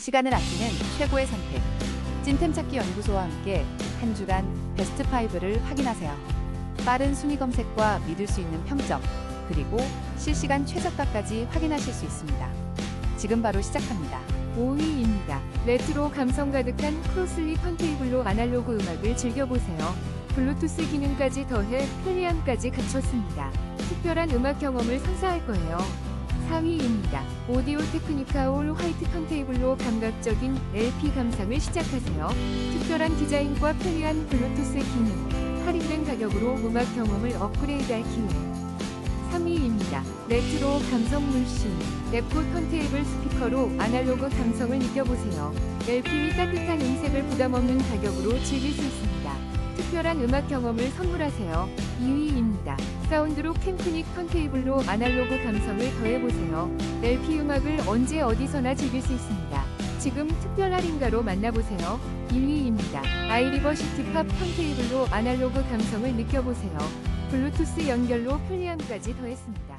시간을 아끼는 최고의 선택. 찐템 찾기 연구소와 함께 한 주간 베스트 5를 확인하세요. 빠른 순위 검색과 믿을 수 있는 평점, 그리고 실시간 최저가까지 확인하실 수 있습니다. 지금 바로 시작합니다. 5위입니다. 레트로 감성 가득한 크로슬리 턴테이블로 아날로그 음악을 즐겨보세요. 블루투스 기능까지 더해 편리함까지 갖췄습니다. 특별한 음악 경험을 선사할 거예요. 4위입니다. 오디오 테크니카 올 화이트 턴테이블로 감각적인 LP 감상을 시작하세요. 특별한 디자인과 편리한 블루투스 기능, 할인된 가격으로 음악 경험을 업그레이드할 기회. 3위입니다. 레트로 감성 물씬 랩코 턴테이블 스피커로 아날로그 감성을 느껴보세요. LP의 따뜻한 음색을 부담없는 가격으로 즐길 수 있습니다. 특별한 음악 경험을 선물하세요. 2위입니다. 사운드로 캠프닉 턴테이블로 아날로그 감성을 더해보세요. LP 음악을 언제 어디서나 즐길 수 있습니다. 지금 특별 할인가로 만나보세요. 1위입니다. 아이리버 시티팝 턴테이블로 아날로그 감성을 느껴보세요. 블루투스 연결로 편리함까지 더했습니다.